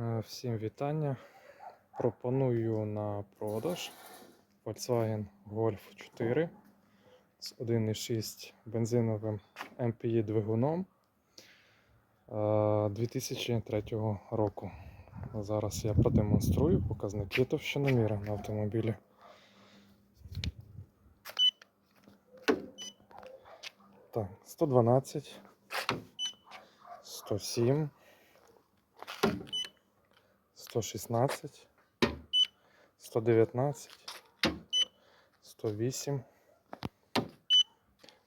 Е, Всім вітання. Пропоную на продаж Volkswagen Golf 4 з 1,6 бензиновим MPI двигуном е, 2003 року. Зараз я продемонструю показники товщиноміра на автомобілі. Так, 112, 107. 116, 119, 108,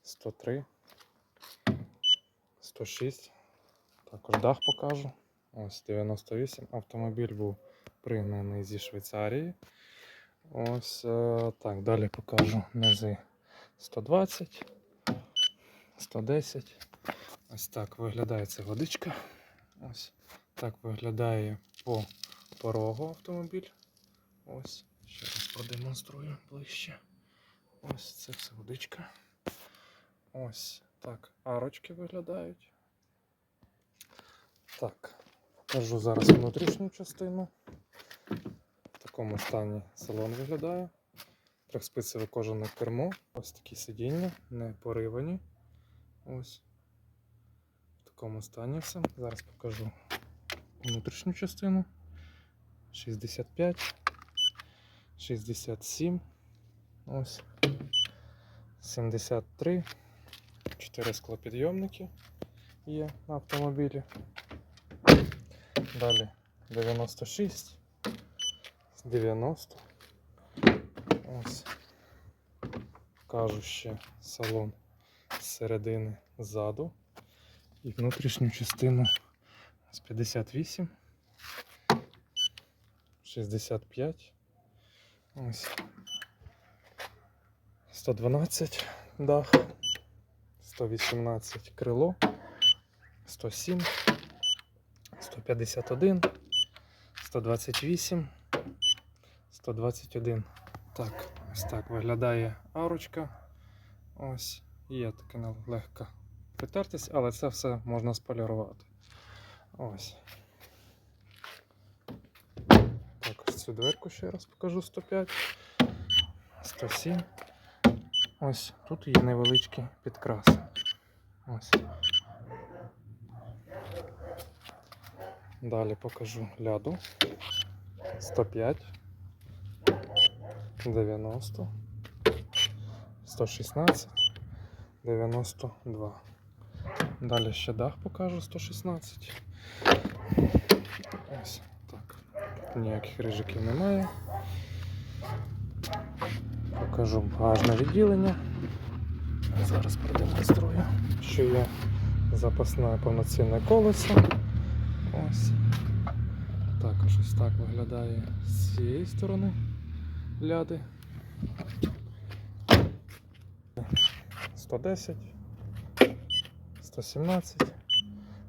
103, 106. Також дах покажу. Ось 98. Автомобіль був пригнаний зі Швейцарії. Ось е, так, далі покажу низи 120, 110. Ось так виглядає ця водичка. Ось так виглядає по порогу автомобіль. Ось, ще раз продемонструю ближче. Ось це все водичка. Ось так арочки виглядають. Так, покажу зараз внутрішню частину. В такому стані салон виглядає. Трьохспицеве кожане кермо. Ось такі сидіння, не поривані. Ось. В такому стані все. Зараз покажу внутрішню частину. 65, 67, ось 73, 4 склопідйомники є на автомобілі. Далі 96, 90. Ось. Кажу ще салон з середини ззаду і внутрішню частину з 58. 65. Ось. 112 дах. 118 крило. 107. 151. 128. 121. Так, ось так виглядає арочка. Ось. Є таке легка притертість, але це все можна сполірувати. Ось. Також цю дверку ще раз покажу 105, 107. Ось тут є невеличкі підкраси. Ось. Далі покажу ляду. 105, 90, 116, 92. Далі ще дах покажу 116. Ось так. Ніяких рижиків немає. Покажу багажне відділення. Зараз продемонструю, що є запасне повноцінне колесо. Ось. Також ось так виглядає з цієї сторони ляди. 110, 117,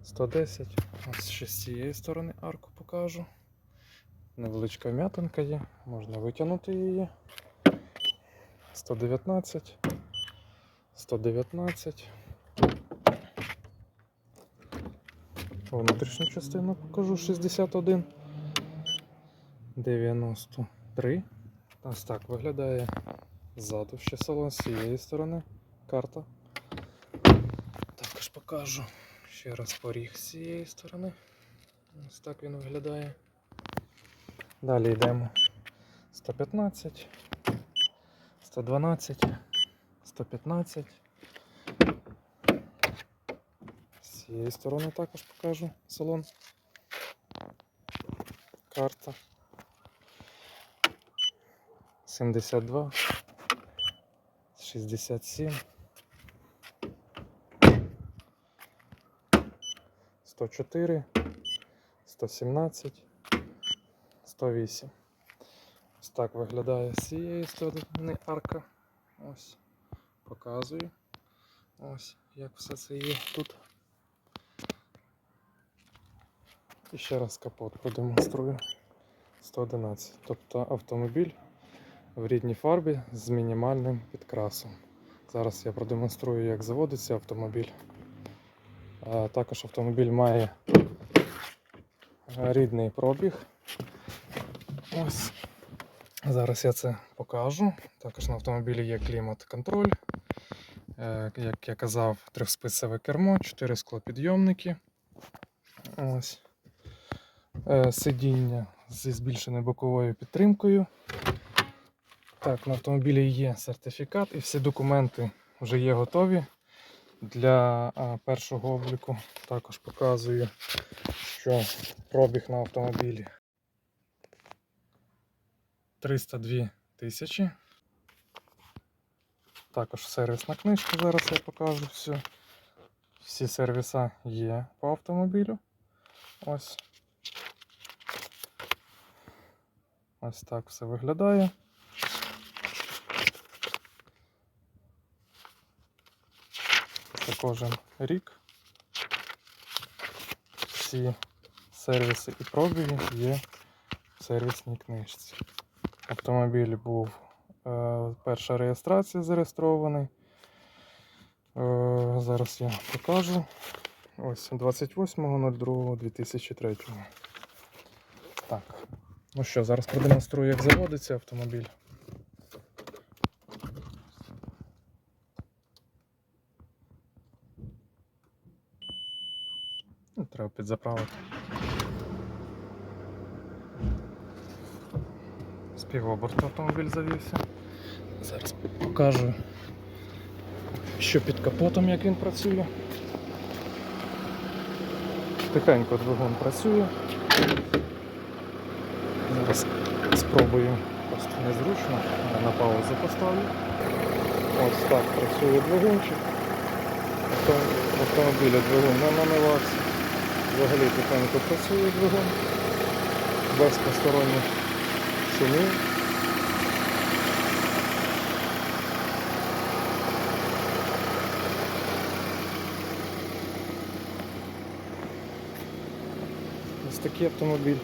110. Ось ще з цієї сторони арку покажу. Невеличка м'ятинка є, можна витягнути її. 119, 119. Внутрішню частину покажу 61. 93. Ось так виглядає ззаду ще салон з цієї сторони. Карта. Також покажу ще раз поріг з цієї сторони. Ось так він виглядає. Далі йдемо 115, 112, 115. З цієї сторони також покажу салон. Карта. 72, 67, 104, 117, 108. Ось так виглядає з цієї сторони арка. Ось. Показую. Ось як все це є тут. І ще раз капот продемонструю. 111. Тобто автомобіль в рідній фарбі з мінімальним підкрасом. Зараз я продемонструю, як заводиться автомобіль. Також автомобіль має е, рідний пробіг. Ось. Зараз я це покажу. Також на автомобілі є клімат-контроль. Е, Як я казав, трьохспицеве кермо, 4 склопідйомники. Ось. Е, Сидіння зі збільшеною боковою підтримкою. Так, на автомобілі є сертифікат і всі документи вже є готові для першого обліку. Також показую, що пробіг на автомобілі 302 тисячі. Також сервісна книжка, зараз я покажу все. Всі сервіса є по автомобілю. Ось. Ось так все виглядає. Це кожен рік. Всі сервіси і пробіги є в сервісній книжці. Автомобіль був е, перша реєстрація зареєстрований. Е, зараз я покажу. Ось 28.02.2003. Так. Ну що, зараз продемонструю, як заводиться автомобіль. Ну, треба підзаправити. Півоборту автомобіль завівся. Зараз покажу, що під капотом, як він працює. Тихенько двигун працює. Зараз спробую, просто незручно, але на паузу поставлю. Ось так працює двигунчик. Авто- В автомобілі двигун не намивався. Взагалі тихенько працює двигун. Без посторонніх шумів. Ось такий автомобіль.